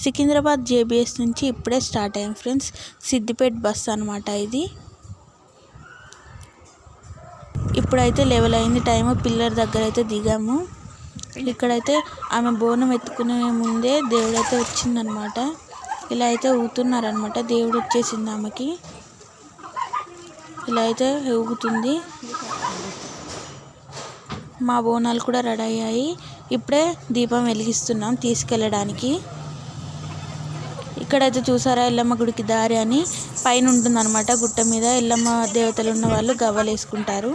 Secunderabad JBS నుంచి ఇప్పుడే start అయ్యాం ఫ్రెండ్స్. సిద్దిపేట బస్ అనమాట ఇది. ఇప్పుడైతే లెవెల్ అయింది టైం పిల్లర్ దగ్గర అయితే దిగాము. ఇక్కడైతే ఆమె బోనం ఎత్తుకునే ముందే దేవుడు అయితే వచ్చిందనమాట ఇలా అయితే ఊగుతున్నారనమాట దేవుడు వచ్చేసింది ఆమెకి. ఇలా అయితే ఊగుతుంది. మా బోనాలు కూడా రెడీ అయ్యాయి. ఇప్పుడే దీపం వెలిగిస్తున్నాం తీసుకెళ్ళడానికి. ఇక్కడైతే చూసారా ఎల్లమ్మ గుడికి దారి అని? పైన ఉంటుందన్నమాట గుట్ట మీద. ఎల్లమ్మ దేవతలు ఉన్న వాళ్ళు గవ్వలు వేసుకుంటారు.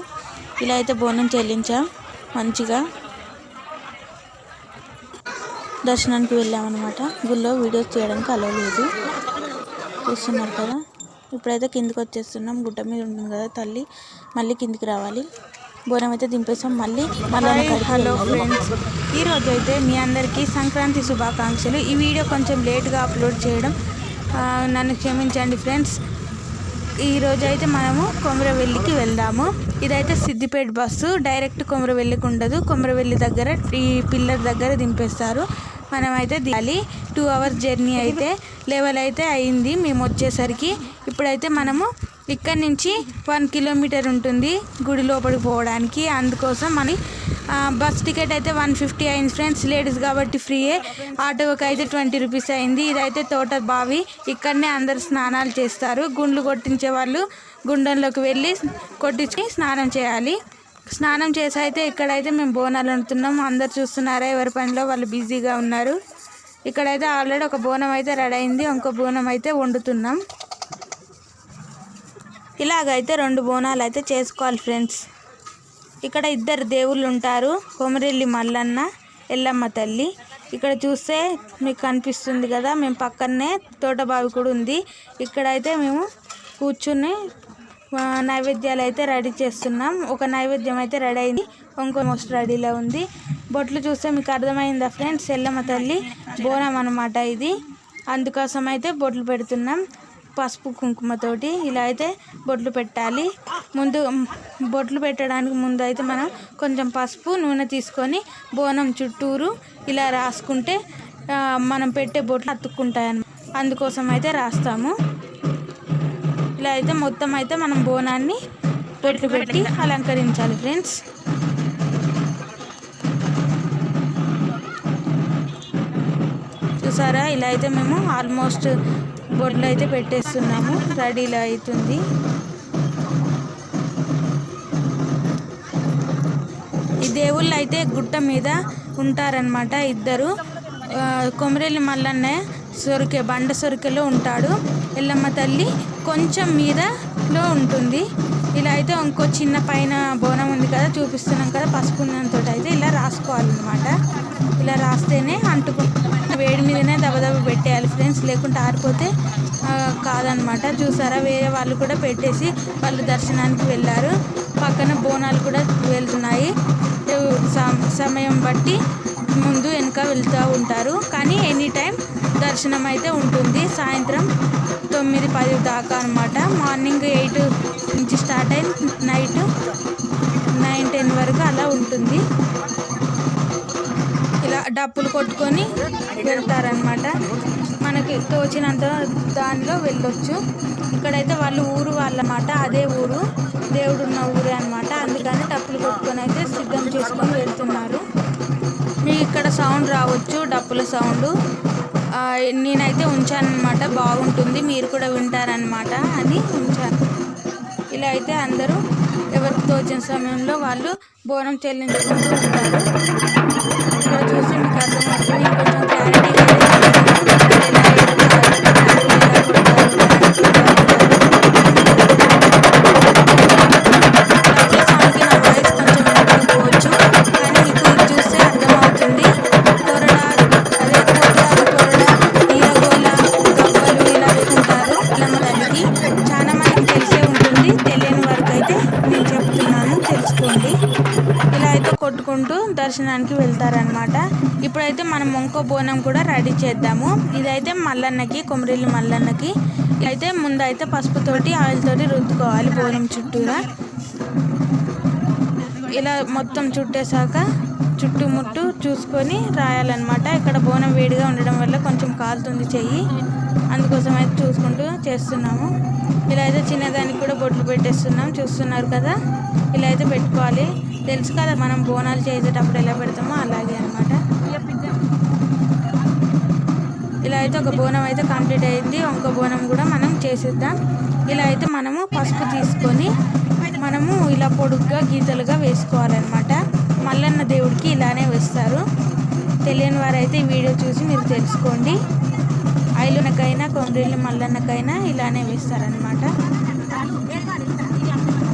ఇలా అయితే బోనం చెల్లించాం మంచిగా. దర్శనానికి వెళ్ళామన్నమాట. గుళ్ళో వీడియోస్ చేయడానికి అలవ్ లేదు. చూస్తున్నారు కదా? ఇప్పుడైతే కిందికి వచ్చేస్తున్నాం. గుట్ట మీద ఉంటుంది కదా తల్లి. మళ్ళీ కిందికి రావాలి. బోనం అయితే దింపేసాం మళ్ళీ మళ్ళీ హలో ఫ్రెండ్స్ ఈరోజు అయితే మీ అందరికీ సంక్రాంతి శుభాకాంక్షలు. ఈ వీడియో కొంచెం లేట్గా అప్లోడ్ చేయడం నన్ను క్షమించండి ఫ్రెండ్స్ ఈరోజు అయితే మనము కొమరవెల్లికి వెళ్దాము. ఇదైతే సిద్దిపేట బస్సు. డైరెక్ట్ కొమరవెల్లికి ఉండదు. కొమరవెల్లి దగ్గర ఈ పిల్లర్ దగ్గర దింపేస్తారు. మనమైతే దిగాలి. టూ అవర్స్ జర్నీ అయితే లెవెల్ అయితే అయింది. మేము వచ్చేసరికి ఇప్పుడైతే మనము ఇక్కడ నుంచి వన్ కిలోమీటర్ ఉంటుంది గుడి లోపలికి పోవడానికి. అందుకోసం మన బస్ టికెట్ అయితే వన్ ఫిఫ్టీ అయింది ఫ్రెండ్స్. లేడీస్ కాబట్టి ఫ్రీయే. ఆటోకి అయితే ట్వంటీ రూపీస్ అయింది. ఇదైతే తోట బావి. ఇక్కడనే అందరు స్నానాలు చేస్తారు. గుండ్లు కొట్టించే వాళ్ళు గుండంలోకి వెళ్ళి కొట్టించి స్నానం చేయాలి. స్నానం చేసి అయితే ఇక్కడైతే మేము బోనాలు వండుతున్నాం. అందరు చూస్తున్నారా? ఎవరి పనిలో? వాళ్ళు బిజీగా ఉన్నారు. ఇక్కడైతే ఆల్రెడీ ఒక బోనం అయితే రెడీ అయింది. ఇంకో బోనం అయితే వండుతున్నాం. ఇలాగైతే రెండు బోనాలు అయితే చేసుకోవాలి ఫ్రెండ్స్. ఇక్కడ ఇద్దరు దేవుళ్ళు ఉంటారు కొమరెల్లి మల్లన్న ఎల్లమ్మ తల్లి. ఇక్కడ చూస్తే మీకు కనిపిస్తుంది కదా మేము పక్కనే తోటబావి కూడా ఉంది. ఇక్కడైతే మేము కూర్చుని నైవేద్యాలు అయితే రెడీ చేస్తున్నాం. ఒక నైవేద్యం అయితే రెడీ అయింది. ఇంకో మోస్ట్ రెడీలో ఉంది. బొట్లు చూస్తే మీకు అర్థమైందా ఫ్రెండ్స్? ఎల్లమ్మ తల్లి బోనం అనమాట ఇది. అందుకోసం అయితే బొట్లు పెడుతున్నాం. పసుపు కుంకుమతోటి ఇలా అయితే బొట్లు పెట్టాలి. ముందు బొట్లు పెట్టడానికి ముందు అయితే మనం కొంచెం పసుపు నూనె తీసుకొని బోనం చుట్టూరు ఇలా రాసుకుంటే మనం పెట్టే బొట్లు అతుక్కుంటాయని అందుకోసం అయితే రాస్తాము. ఇలా అయితే మొత్తం అయితే మనం బోనాన్ని బొట్లు పెట్టి అలంకరించాలి ఫ్రెండ్స్. చూసారా? ఇలా అయితే మేము ఆల్మోస్ట్ బొడ్లు అయితే పెట్టేస్తున్నాము. రెడీలో అవుతుంది ఈ దేవుళ్ళు అయితే గుట్ట మీద ఉంటారనమాట ఇద్దరు. ఆ, కొమరెల్లి మల్లన్న సొరికే బండ సొరికెలో ఉంటాడు. ఎల్లమ్మ తల్లి కొంచెం మీదలో ఉంటుంది. ఇలా అయితే ఇంకో చిన్న పైన బోనం ఉంది కదా చూపిస్తున్నాం కదా పసుపు అయితే ఇలా రాసుకోవాలన్నమాట. ఇలా రాస్తేనే అంటుకు వేడి మీదనే దెబ్బదెబ్బ పెట్టేయాలి ఫ్రెండ్స్ లేకుంటే ఆరిపోతే కాదనమాట. చూసారా? వేరే వాళ్ళు కూడా పెట్టేసి వాళ్ళు దర్శనానికి వెళ్ళారు. పక్కన బోనాలు కూడా వెళ్తున్నాయి. సమ- సమయం బట్టి ముందు వెనుక వెళ్తూ ఉంటారు. కానీ ఎనీ టైం దర్శనం అయితే ఉంటుంది. సాయంత్రం తొమ్మిది పది దాకా అనమాట. మార్నింగ్ ఎయిట్ నుంచి స్టార్ట్ అయి నైట్ నైన్ టెన్ వరకు అలా ఉంటుంది. డప్పులు కొట్టుకొని వెళ్తారనమాట మనకి తోచినంత దానిలో వెళ్ళొచ్చు. ఇక్కడైతే వాళ్ళు ఊరు వాళ్ళమాట అదే ఊరు. దేవుడు ఉన్న ఊరే అనమాట అందుకని డప్పులు కొట్టుకొని అయితే సిద్ధం చేసుకొని వెళ్తున్నారు. మీకు ఇక్కడ సౌండ్ రావచ్చు డప్పుల సౌండ్. నేనైతే నేనైతే ఉంచానమాట బాగుంటుంది. మీరు కూడా వింటారనమాట అని ఉంచాను. ఇలా అయితే అందరూ ఎవరికి తోచిన సమయంలో వాళ్ళు బోనం చెల్లించుకుంటూ ఉంటారు. చూసి మీకు అర్థమవుతుంది. కొంచెం క్లారిటీగా మనం ఇంకో బోనం కూడా రెడీ చేద్దాము. ఇదైతే మల్లన్నకి కొమరిల్లి మల్లన్నకి. అయితే ముందైతే పసుపుతోటి ఆయిల్ తోటి రుద్దుకోవాలి బోనం చుట్టూరా. ఇలా మొత్తం చుట్టేశాక చుట్టుముట్టు చూసుకొని రాయాలన్నమాట. ఇక్కడ బోనం వేడిగా ఉండడం వల్ల కొంచెం కాలుతుంది చెయ్యి. అందుకోసం అయితే చూసుకుంటూ చేస్తున్నాము. ఇలా అయితే చిన్నదానికి కూడా బొట్లు పెట్టేస్తున్నాం. చూస్తున్నారు కదా? ఇలా అయితే పెట్టుకోవాలి. తెలుసు కదా మనం బోనాలు చేసేటప్పుడు ఎలా పెడతామో అలాగే ఇలా అయితే ఒక బోనం అయితే కంప్లీట్ అయింది. ఇంకో బోనం కూడా మనం చేసేద్దాం. ఇలా అయితే మనము పసుపు తీసుకొని మనము ఇలా పొడుగ్గా గీతలుగా వేసుకోవాలన్నమాట. మల్లన్న దేవుడికి ఇలానే వేస్తారు. తెలియని వారైతే ఈ వీడియో చూసి మీరు తెలుసుకోండి. ఐలునకైనా కొమరీలు మల్లన్నకైనా ఇలానే వేస్తారనమాట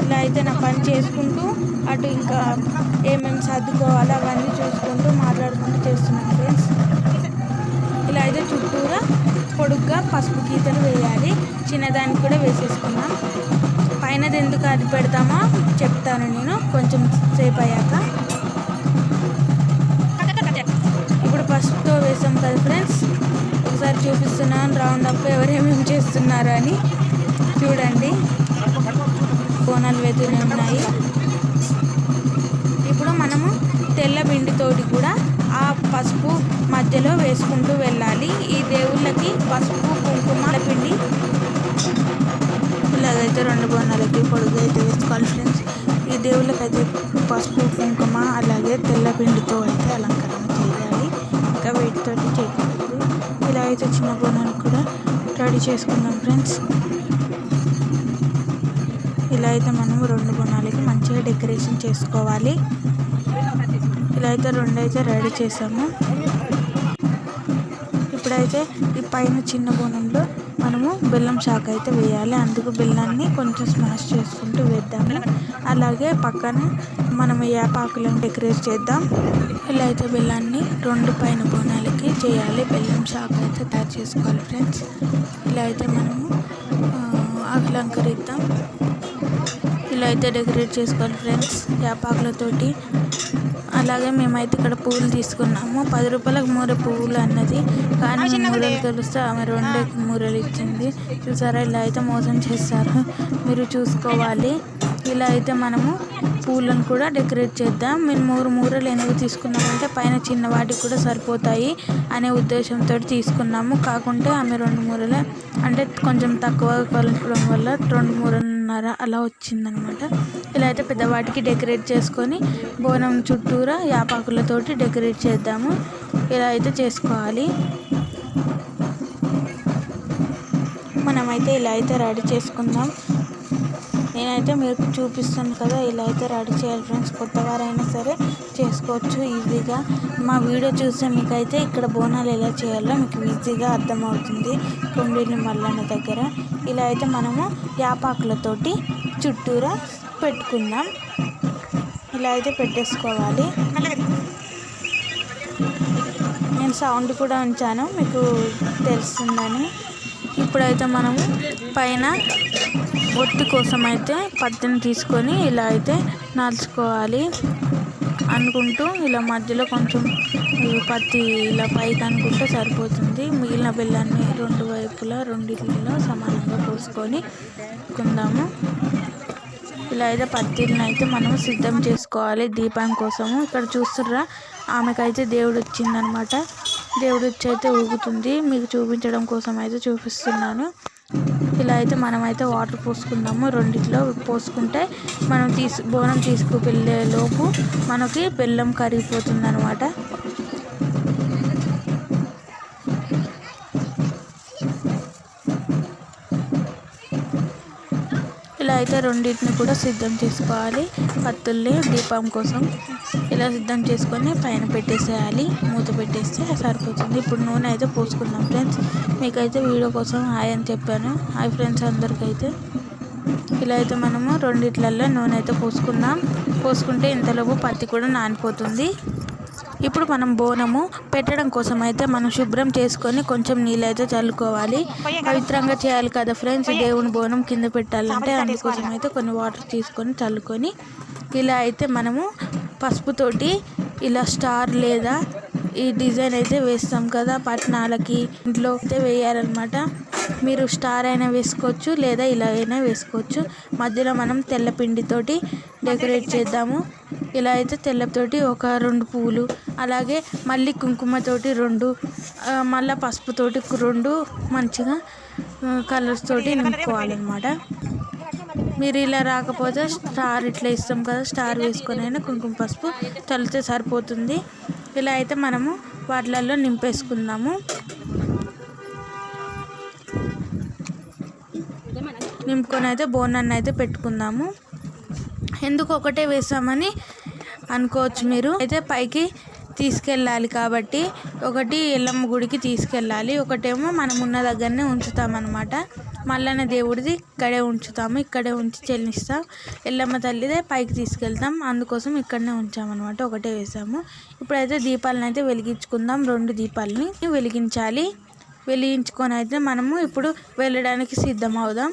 ఇలా అయితే నా పని చేసుకుంటూ అటు ఇంకా ఏమేమి సర్దుకోవాలో అవన్నీ చూసుకుంటూ మాట్లాడుకుంటూ చేస్తున్నాను ఫ్రెండ్స్. ఇలా అయితే చుట్టూరా పొడుగ్గా పసుపు గీతలు వేయాలి. చిన్నదానికి కూడా వేసేసుకున్నాం పైనది ఎందుకు అది పెడతామో చెప్తాను నేను. కొంచెం సేపు అయ్యాక. ఇప్పుడు పసుపుతో వేసాం కదా ఫ్రెండ్స్. ఒకసారి చూపిస్తున్నాను. రౌండ్ అప్ ఎవరేమేమి చేస్తున్నారు అని. చూడండి. కోనాలు వెతులు ఉన్నాయి. ఇప్పుడు మనము తెల్ల పిండితోటి కూడా ఆ పసుపు మధ్యలో వేసుకుంటూ వెళ్ళాలి. ఈ దేవుళ్ళకి పసుపు కుంకుమ పిండి. ఇలాగైతే రెండు బోనాలకి పొడుగు అయితే వేసుకోవాలి ఫ్రెండ్స్ ఈ దేవుళ్ళకైతే పసుపు కుంకుమ అలాగే తెల్ల పిండితో అయితే అలంకరణ చేయాలి. ఇంకా వీటితో చేయకూడదు ఇలా అయితే చిన్న బోనాలు కూడా రెడీ చేసుకుందాం ఫ్రెండ్స్ ఇలా అయితే మనం రెండు బోనాలకి మంచిగా డెకరేషన్ చేసుకోవాలి. ఇలా అయితే రెండు అయితే రెడీ చేసాము. ఇప్పుడైతే ఈ పైన చిన్న బోనంలో మనము బెల్లం శాఖ అయితే వేయాలి. అందుకు బెల్లాన్ని కొంచెం స్మాష్ చేసుకుంటూ వేద్దాము. అలాగే పక్కన మనం యాపాకులను డెకరేట్ చేద్దాం. ఇలా అయితే బెల్లాన్ని రెండు పైన బోనాలకి చేయాలి. బెల్లం శాఖ అయితే తయారు చేసుకోవాలి ఫ్రెండ్స్. ఇలా అయితే మనము అలంకరిద్దాం ఇలా అయితే డెకరేట్ చేసుకోవాలి ఫ్రెండ్స్. యాపాకులతోటి అలాగే మేమైతే ఇక్కడ పువ్వులు తీసుకున్నాము. పది రూపాయలకు మూర పువ్వులు అన్నది. కానీ మూరలు కలిస్తే ఆమె రెండే మూరలు ఇచ్చింది చూసారా ఇలా అయితే మోసం చేస్తారు. మీరు చూసుకోవాలి. ఇలా అయితే మనము పూలను కూడా డెకరేట్ చేద్దాం. మేము మూడు మూరలు ఎందుకు తీసుకున్నామంటే పైన చిన్న వాటికి కూడా సరిపోతాయి అనే ఉద్దేశంతో తీసుకున్నాము. కాకుంటే ఆమె రెండు మూరలే. అంటే కొంచెం తక్కువ కలపడం వల్ల రెండు మూరలున్నర అలా వచ్చిందనమాట. ఇలా అయితే పెద్దవాటికి డెకరేట్ చేసుకొని బోనం చుట్టూరా యాపాకులతోటి డెకరేట్ చేద్దాము. ఇలా అయితే చేసుకోవాలి. మనమైతే ఇలా అయితే రెడీ చేసుకుందాం. నేనైతే మీకు చూపిస్తాను కదా ఇలా అయితే రెడీ చేయాలి ఫ్రెండ్స్. కొత్త వారైనా సరే చేసుకోవచ్చు ఈజీగా. మా వీడియో చూస్తే మీకైతే ఇక్కడ బోనాలు ఎలా చేయాలో మీకు ఈజీగా అర్థమవుతుంది. కొండేలి మల్లన్న దగ్గర. ఇలా అయితే మనము యాపాకులతోటి చుట్టూరా పెట్టుకుందాం. ఇలా అయితే పెట్టేసుకోవాలి. నేను సౌండ్ కూడా ఉంచాను మీకు తెలుస్తుందని. ఇప్పుడైతే మనము పైన ఒత్తి కోసం అయితే పత్తిని తీసుకొని ఇలా అయితే నాల్చుకోవాలి అనుకుంటూ ఇలా మధ్యలో కొంచెం పత్తి ఇలా పైకి అనుకుంటే సరిపోతుంది. మిగిలిన బెల్లాన్ని రెండు వైపులా రెండింటిలో సమానంగా పోసుకొని కుందాము. ఇలా అయితే పత్తిని అయితే మనం సిద్ధం చేసుకోవాలి దీపం కోసము. ఇక్కడ చూస్తుర్రా ఆమెకైతే దేవుడు వచ్చిందనమాట దేవుడు వచ్చి అయితే ఊగుతుంది. మీకు చూపించడం కోసం అయితే చూపిస్తున్నాను. ఇలా అయితే మనమైతే వాటర్ పోసుకుందాము. రెండిట్లో పోసుకుంటే మనం తీసు బోనం తీసుకు లోపు మనకి బెల్లం కరిగిపోతుంది అనమాట ఇలా అయితే రెండింటిని కూడా సిద్ధం చేసుకోవాలి. పత్తుల్ని దీపం కోసం ఇలా సిద్ధం చేసుకొని పైన పెట్టేసేయాలి. మూత పెట్టేస్తే సరిపోతుంది. ఇప్పుడు నూనె అయితే పోసుకుందాం ఫ్రెండ్స్. మీకైతే వీడియో కోసం హాయ్ అని చెప్పాను. హాయ్ ఫ్రెండ్స్ అందరికైతే. ఇలా అయితే మనము రెండిట్లలో నూనె అయితే పోసుకుందాం. పోసుకుంటే ఇంతలోపు పత్తి కూడా నానిపోతుంది. ఇప్పుడు మనం బోనము పెట్టడం కోసం అయితే మనం శుభ్రం చేసుకొని కొంచెం నీళ్ళు అయితే చల్లుకోవాలి. పవిత్రంగా చేయాలి కదా ఫ్రెండ్స్ దేవుని బోనం కింద పెట్టాలంటే అందుకోసం అయితే కొన్ని వాటర్ తీసుకొని చల్లుకొని ఇలా అయితే మనము పసుపుతోటి ఇలా స్టార్ లేదా ఈ డిజైన్ అయితే వేస్తాం కదా పట్టణాలకి ఇంట్లో అయితే వేయాలన్నమాట. మీరు స్టార్ అయినా వేసుకోవచ్చు లేదా ఇలా అయినా వేసుకోవచ్చు. మధ్యలో మనం తెల్ల పిండితోటి డెకరేట్ చేద్దాము. ఇలా అయితే తెల్లతోటి ఒక రెండు పూలు అలాగే మళ్ళీ కుంకుమతోటి రెండు మళ్ళీ పసుపుతోటి రెండు మంచిగా కలర్స్ తోటి నింపుకోవాలన్నమాట. మీరు ఇలా రాకపోతే స్టార్ ఇట్లా ఇస్తాం కదా స్టార్ వేసుకొని అయినా కుంకుమ పసుపు చల్లితే సరిపోతుంది. ఇలా అయితే మనము వాటిలలో నింపేసుకుందాము. నింపుకొని అయితే బోనాన్ని అయితే పెట్టుకుందాము. ఎందుకు ఒకటే వేసామని అనుకోవచ్చు మీరు. అయితే పైకి తీసుకెళ్ళాలి కాబట్టి ఒకటి ఎల్లమ్మ గుడికి తీసుకెళ్ళాలి. ఒకటేమో మనం ఉన్న దగ్గరనే ఉంచుతామన్నమాట. మల్లన్న దేవుడిది ఇక్కడే ఉంచుతాము. ఇక్కడే ఉంచి చెల్లిస్తాం. ఎల్లమ్మ తల్లిదే పైకి తీసుకెళ్తాం. అందుకోసం ఇక్కడనే ఉంచామన్నమాట. ఒకటే వేసాము. ఇప్పుడైతే దీపాలను అయితే వెలిగించుకుందాం. రెండు దీపాలని వెలిగించాలి. వెలిగించుకొని అయితే మనము ఇప్పుడు వెళ్ళడానికి సిద్ధం అవుదాం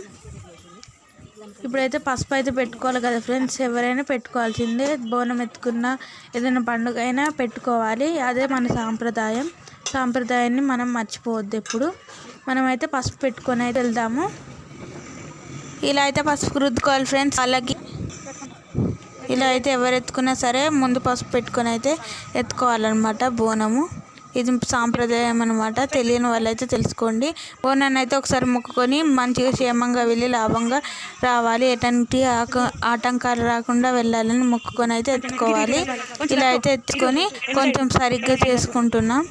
ఇప్పుడైతే పసుపు అయితే పెట్టుకోవాలి కదా ఫ్రెండ్స్. ఎవరైనా పెట్టుకోవాల్సిందే. బోనం ఎత్తుకున్న ఏదైనా పండుగ అయినా పెట్టుకోవాలి. అదే మన సాంప్రదాయం. సాంప్రదాయాన్ని మనం మర్చిపోవద్దు ఎప్పుడు. మనమైతే పసుపు పెట్టుకొని అయితే వెళ్దాము. ఇలా అయితే పసుపు రుద్దుకోవాలి ఫ్రెండ్స్. అలాగే ఇలా అయితే ఎవరు ఎత్తుకున్నా సరే ముందు పసుపు పెట్టుకొని అయితే ఎత్తుకోవాలన్నమాట బోనము. ఇది సాంప్రదాయం అనమాట తెలియని వాళ్ళైతే తెలుసుకోండి. బోనాన్ని అయితే ఒకసారి మొక్కుకొని మంచిగా క్షేమంగా వెళ్ళి లాభంగా రావాలి. ఎటువంటి ఆక ఆటంకాలు రాకుండా వెళ్ళాలని మొక్కుకొని అయితే ఎత్తుకోవాలి. ఇలా అయితే ఎత్తుకొని కొంచెం సరిగ్గా చేసుకుంటున్నాం.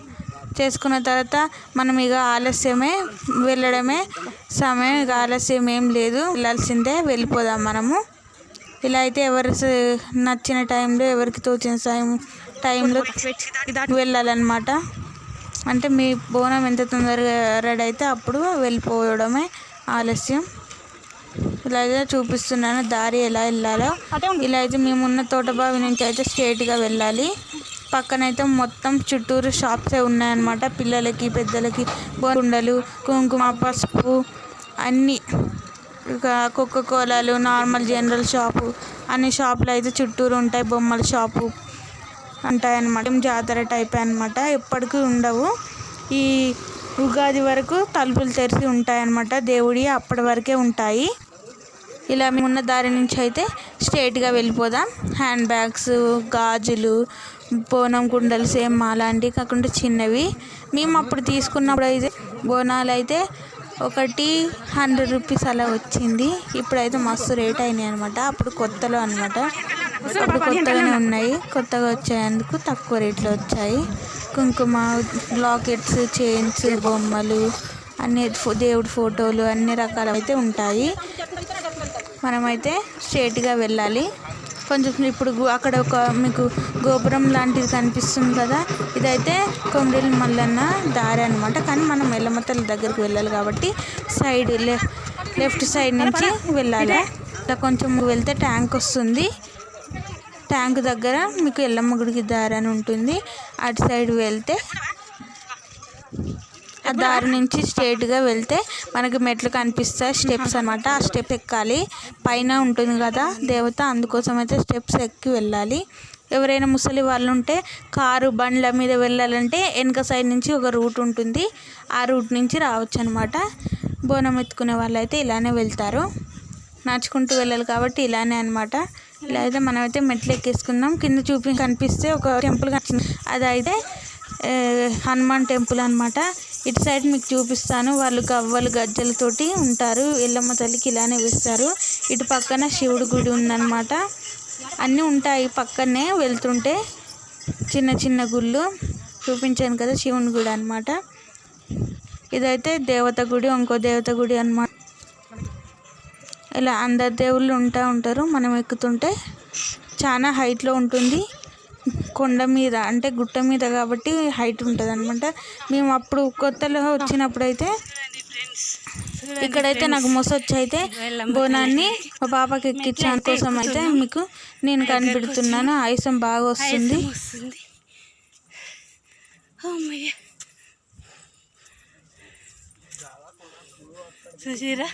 చేసుకున్న తర్వాత మనం ఇక ఆలస్యమే వెళ్ళడమే సమయం. ఇక ఆలస్యం ఏం లేదు. వెళ్ళాల్సిందే వెళ్ళిపోదాం మనము. ఇలా అయితే ఎవరు నచ్చిన టైంలో ఎవరికి తోచిన సమయం టైంలో వెళ్ళాలన్నమాట. అంటే మీ బోనం ఎంత తొందరగా రెడీ అయితే అప్పుడు వెళ్ళిపోవడమే ఆలస్యం. ఇలా అయితే చూపిస్తున్నాను దారి ఎలా వెళ్ళాలో. ఇలా అయితే మేమున్న తోటబావి నుంచి అయితే స్ట్రేట్గా వెళ్ళాలి. పక్కనైతే మొత్తం చుట్టూరు షాప్సే ఉన్నాయన్నమాట. పిల్లలకి పెద్దలకి బోండలు కుంకుమ పసుపు అన్నీ ఇక కోకో కోలాలు నార్మల్ జనరల్ షాపు అన్ని షాపులు అయితే చుట్టూరు ఉంటాయి. బొమ్మల షాపు అంటాయన్నమాట జాతర టైప్ అనమాట ఎప్పటికీ ఉండవు. ఈ ఉగాది వరకు తలుపులు తెరిచి ఉంటాయన్నమాట. దేవుడి అప్పటి వరకే ఉంటాయి. ఇలా మేము ఉన్న దారి నుంచి అయితే స్ట్రేట్గా వెళ్ళిపోదాం. హ్యాండ్ బ్యాగ్స్ గాజులు బోనం కుండలు సేమ్ అలాంటివి కాకుండా చిన్నవి. మేము అప్పుడు తీసుకున్నప్పుడు అయితే బోనాలు అయితే ఒకటి హండ్రెడ్ రూపీస్ అలా వచ్చింది. ఇప్పుడైతే మస్తు రేట్ అయినాయి అనమాట అప్పుడు కొత్తలో అనమాట అప్పుడు కొత్తగానే ఉన్నాయి. కొత్తగా వచ్చేందుకు తక్కువ రేట్లో వచ్చాయి. కుంకుమ లాకెట్స్ చైన్స్ బొమ్మలు అన్ని దేవుడి ఫోటోలు అన్ని రకాలు అయితే ఉంటాయి. మనమైతే స్ట్రేట్గా వెళ్ళాలి. కొంచెం ఇప్పుడు అక్కడ ఒక మీకు గోపురం లాంటిది కనిపిస్తుంది కదా ఇదైతే కొమరేలు మల్లన్న దారి అనమాట కానీ మనం ఎల్లమతల దగ్గరికి వెళ్ళాలి కాబట్టి సైడ్ లెఫ్ట్ సైడ్ నుంచి వెళ్ళాలి. ఇలా కొంచెం వెళ్తే ట్యాంక్ వస్తుంది. ట్యాంక్ దగ్గర మీకు ఎల్లమ్మ గుడికి దారి అని ఉంటుంది. అటు సైడ్ వెళ్తే దారి నుంచి స్ట్రేట్గా వెళ్తే మనకి మెట్లు కనిపిస్తాయి స్టెప్స్ అనమాట ఆ స్టెప్ ఎక్కాలి. పైన ఉంటుంది కదా దేవత అందుకోసం అయితే స్టెప్స్ ఎక్కి వెళ్ళాలి. ఎవరైనా ముసలి వాళ్ళు ఉంటే కారు బండ్ల మీద వెళ్ళాలంటే వెనక సైడ్ నుంచి ఒక రూట్ ఉంటుంది. ఆ రూట్ నుంచి రావచ్చు అనమాట బోనం ఎత్తుకునే వాళ్ళు అయితే ఇలానే వెళ్తారు. నడుచుకుంటూ వెళ్ళాలి కాబట్టి ఇలానే అనమాట ఇలా అయితే మనమైతే మెట్లు ఎక్కేసుకుందాం. కింద చూపి కనిపిస్తే ఒక టెంపుల్ కనిపిస్తుంది. అదైతే హనుమాన్ టెంపుల్ అనమాట ఇటు సైడ్ మీకు చూపిస్తాను. వాళ్ళు గవ్వలు గజ్జలతోటి ఉంటారు. ఎల్లమ్మ తల్లికి ఇలానే వేస్తారు. ఇటు పక్కన శివుడి గుడి ఉందన్నమాట. అన్నీ ఉంటాయి పక్కనే వెళ్తుంటే. చిన్న చిన్న గుళ్ళు చూపించాను కదా శివుని గుడి అనమాట ఇదైతే దేవత గుడి ఇంకో దేవత గుడి అనమాట ఇలా అందరి దేవుళ్ళు ఉంటా ఉంటారు. మనం ఎక్కుతుంటే చాలా హైట్లో ఉంటుంది. కొండ మీద అంటే గుట్ట మీద కాబట్టి హైట్ ఉంటుంది అనమాట మేము అప్పుడు కొత్తలో వచ్చినప్పుడు అయితే ఇక్కడైతే నాకు మొసొచ్చి అయితే బోనాన్ని మా పాపకి ఎక్కించాను. కోసం అయితే మీకు నేను కనిపెడుతున్నాను. ఆయుసం బాగా వస్తుంది. చూసిరా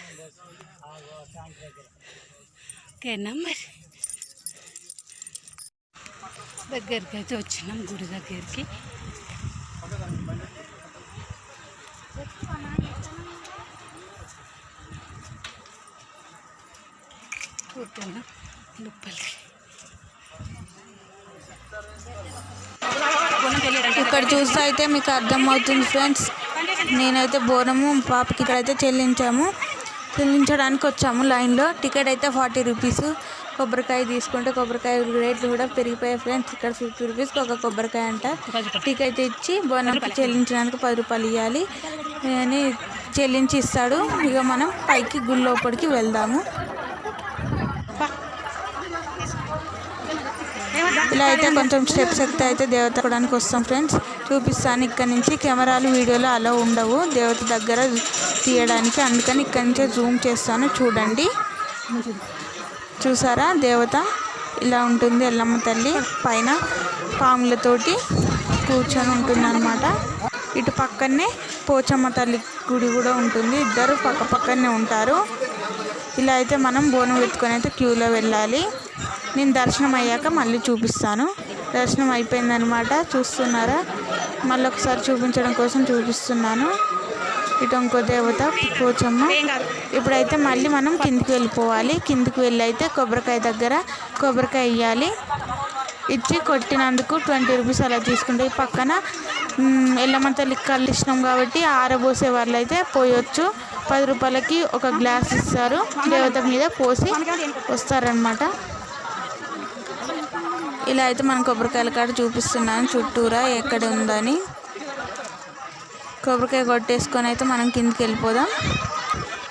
ఓకేనా మరి దగ్గరికి అయితే వచ్చినాం గుడి దగ్గరికి. ఇక్కడ చూస్తే అయితే మీకు అర్థమవుతుంది ఫ్రెండ్స్. నేనైతే బోనము పాపకి ఇక్కడైతే చెల్లించాము. చెల్లించడానికి వచ్చాము లైన్లో. టికెట్ అయితే ఫార్టీ రూపీస్. కొబ్బరికాయ తీసుకుంటే కొబ్బరికాయ రేట్లు కూడా పెరిగిపోయాయి ఫ్రెండ్స్. ఇక్కడ ఫిఫ్టీ రూపీస్కి ఒక కొబ్బరికాయ అంట. టికెట్ ఇచ్చి బోనం చెల్లించడానికి పది రూపాయలు ఇవ్వాలి అని చెల్లించి ఇస్తాడు. ఇక మనం పైకి గుళ్ళోపడికి వెళ్దాము. ఇలా అయితే కొంచెం స్టెప్స్ ఎక్కితే అయితే దేవత కూడానికి వస్తాం ఫ్రెండ్స్. చూపిస్తాను ఇక్కడ నుంచి కెమెరాలు వీడియోలు అలా ఉండవు. దేవత దగ్గర తీయడానికి అందుకని ఇక్కడ నుంచే జూమ్ చేస్తాను. చూడండి. చూసారా? దేవత ఇలా ఉంటుంది ఎల్లమ్మ తల్లి. పైన పాములతోటి కూర్చొని ఉంటుంది అనమాట ఇటు పక్కనే పోచమ్మ తల్లి గుడి కూడా ఉంటుంది. ఇద్దరు పక్క పక్కనే ఉంటారు. ఇలా అయితే మనం బోనం ఎత్తుకొని అయితే క్యూలో వెళ్ళాలి. నేను దర్శనం అయ్యాక మళ్ళీ చూపిస్తాను. దర్శనం అయిపోయిందనమాట చూస్తున్నారా? మళ్ళీ ఒకసారి చూపించడం కోసం చూపిస్తున్నాను. ఇటు ఇంకో దేవత పోచమ్మ. ఇప్పుడైతే మళ్ళీ మనం కిందికి వెళ్ళిపోవాలి. కిందికి వెళ్ళి అయితే కొబ్బరికాయ దగ్గర కొబ్బరికాయ ఇవ్వాలి ఇచ్చి కొట్టినందుకు ట్వంటీ రూపీస్ అలా తీసుకుంటే ఈ పక్కన మ్, ఎల్లమ్మ తల్లికి కళ్ళు ఇచ్చినాం కాబట్టి ఆరబోసే వాళ్ళు అయితే పోయొచ్చు. పది రూపాయలకి ఒక గ్లాస్ ఇస్తారు. దేవత మీద పోసి వస్తారనమాట ఇలా అయితే మనం కొబ్బరికాయల కాడ చూపిస్తున్నాను. చుట్టూరా ఎక్కడ ఉందని. కొబ్బరికాయ కొట్టేసుకొని అయితే మనం కిందికి వెళ్ళిపోదాం.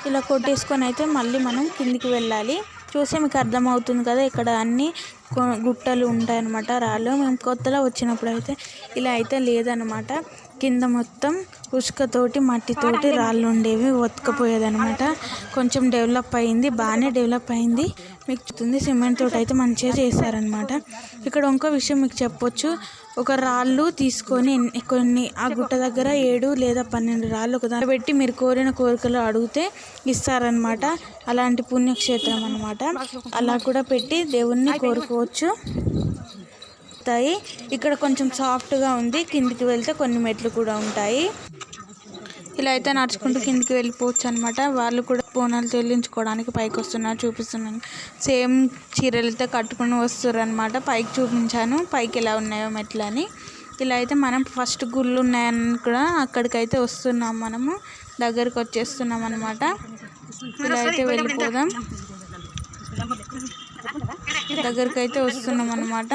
ఇలా కొట్టేసుకొని అయితే మళ్ళీ మనం కిందికి వెళ్ళాలి. చూస్తే మీకు అర్థమవుతుంది కదా ఇక్కడ అన్ని గుట్టలు ఉంటాయన్నమాట రాళ్ళు. మేము కొత్తలో వచ్చినప్పుడు అయితే ఇలా అయితే లేదనమాట కింద మొత్తం ఉసుకతోటి మట్టితోటి రాళ్ళు ఉండేవి ఒతకపోయేదనమాట కొంచెం డెవలప్ అయింది బాగానే డెవలప్ అయింది. మీకు చెప్తుంది సిమెంట్ తోటి అయితే మంచిగా చేశారనమాట ఇక్కడ ఇంకో విషయం మీకు చెప్పొచ్చు. ఒక రాళ్ళు తీసుకొని కొన్ని ఆ గుట్ట దగ్గర ఏడు లేదా పన్నెండు రాళ్ళు ఒక దాంట్లో పెట్టి మీరు కోరిన కోరికలు అడిగితే ఇస్తారనమాట అలాంటి పుణ్యక్షేత్రం అనమాట అలా కూడా పెట్టి దేవుణ్ణి కోరుకోవచ్చు. ఇక్కడ కొంచెం సాఫ్ట్గా ఉంది. కిందికి వెళ్తే కొన్ని మెట్లు కూడా ఉంటాయి. ఇలా అయితే నడుచుకుంటూ కిందికి వెళ్ళిపోవచ్చు అనమాట వాళ్ళు కూడా బోనాలు చెల్లించుకోవడానికి పైకి వస్తున్నారు చూపిస్తున్నాను సేమ్ చీరలతో కట్టుకుని వస్తారు అనమాట పైకి చూపించాను పైకి ఎలా ఉన్నాయో మెట్లని అని. ఇలా అయితే మనం ఫస్ట్ గుళ్ళు ఉన్నాయని కూడా అక్కడికైతే వస్తున్నాం మనము. దగ్గరికి వచ్చేస్తున్నాం అనమాట ఇలా అయితే వెళ్ళిపోదాం. దగ్గరికి అయితే వస్తున్నాం అనమాట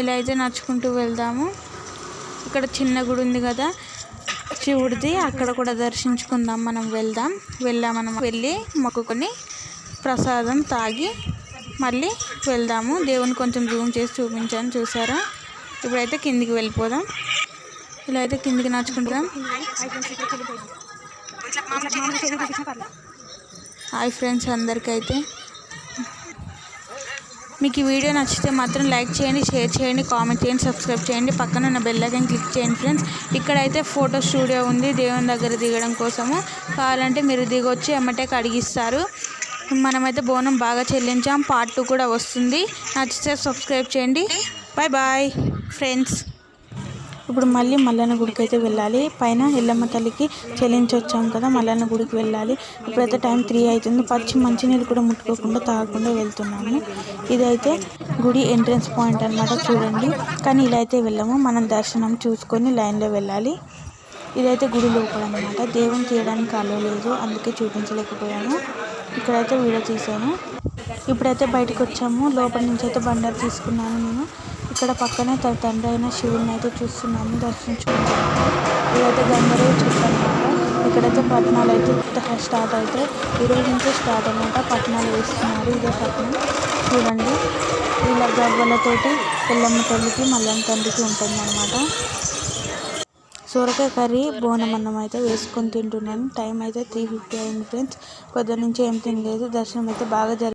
ఇలా అయితే నడుచుకుంటూ వెళ్దాము. ఇక్కడ చిన్న గుడి ఉంది కదా శివుడిది అక్కడ కూడా దర్శించుకుందాం మనం వెళ్దాం. వెళ్ళామనం వెళ్ళి మొక్కుకొని ప్రసాదం తాగి మళ్ళీ వెళ్దాము. దేవుని కొంచెం జూమ్ చేసి చూపించాను చూసారా? ఇప్పుడైతే కిందికి వెళ్ళిపోదాం. ఇలా అయితే కిందికి నడుచుకుంటాం హాయ్ ఫ్రెండ్స్ అందరికైతే. మీకు ఈ వీడియో నచ్చితే మాత్రం లైక్ చేయండి షేర్ చేయండి కామెంట్ చేయండి సబ్స్క్రైబ్ చేయండి. పక్కన ఉన్న బెల్ ఐకన్ క్లిక్ చేయండి ఫ్రెండ్స్. ఇక్కడైతే ఫోటో స్టూడియో ఉంది దేవుని దగ్గర దిగడం కోసము. కావాలంటే మీరు దిగొచ్చి ఎమ్మటే కడిగిస్తారు మనమైతే బోనం బాగా చెల్లించాం. పార్ట్ టూ కూడా వస్తుంది. నచ్చితే సబ్స్క్రైబ్ చేయండి. Bye bye friends. ఇప్పుడు మళ్ళీ మల్లన్న గుడికి అయితే వెళ్ళాలి. పైన ఎల్లమ్మ తల్లికి చెల్లించి వచ్చాం కదా మల్లన్న గుడికి వెళ్ళాలి. ఇప్పుడైతే టైం త్రీ అవుతుంది. పచ్చి మంచినీళ్ళు కూడా ముట్టుకోకుండా తాగకుండా వెళ్తున్నాము. ఇదైతే గుడి ఎంట్రన్స్ పాయింట్ అన్నమాట చూడండి. కానీ ఇలా అయితే వెళ్ళాము. మనం దర్శనం చూసుకొని లైన్లో వెళ్ళాలి. ఇదైతే గుడి లోపల అనమాట దేవుని తీయడానికి అలో లేదు. అందుకే చూపించలేకపోయాను ఇక్కడైతే వీడియో తీసాను ఇప్పుడైతే బయటకు వచ్చాము. లోపల నుంచి అయితే బండారు తీసుకున్నాను నేను. ఇక్కడ పక్కనే తన తండ్రి అయిన శివుని అయితే చూస్తున్నాము దర్శించుకుంటాము. ఇదైతే గంగరేవు చూస్తానమాట ఇక్కడైతే పట్టణాలు అయితే స్టార్ట్ అవుతాయి ఈరోజు నుంచి నుంచే స్టార్ట్ అనమాట పట్టణాలు వేస్తున్నారు ఇదే పట్టణం. చూడండి. ఇలా గర్భలతోటి పిల్లమ్మ తల్లికి మల్లమ్మ తండ్రికి ఉంటుంది అనమాట సొరకాయ కర్రీ బోనం అన్నం అయితే వేసుకొని తింటున్నాను టైం అయితే త్రీ ఫిఫ్టీ అయింది ఫ్రెండ్స్. పొద్దున్న నుంచి ఏం తినలేదు. దర్శనం అయితే బాగా జరిగింది.